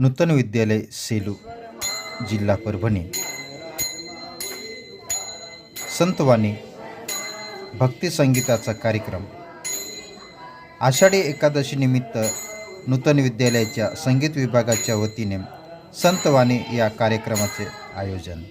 नूतन विद्यालय सेलू जिल्हा परभणी. संतवाणी भक्ती संगीताचा कार्यक्रम. आषाढी एकादशी निमित्त नूतन विद्यालयाच्या संगीत विभागाच्या वतीने संतवाणी या कार्यक्रमाचे आयोजन.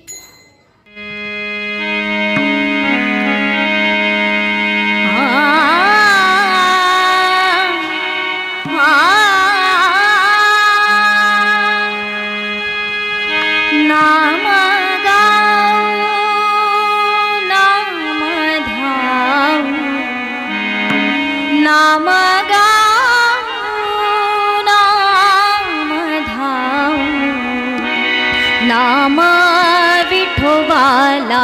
म विठोबाला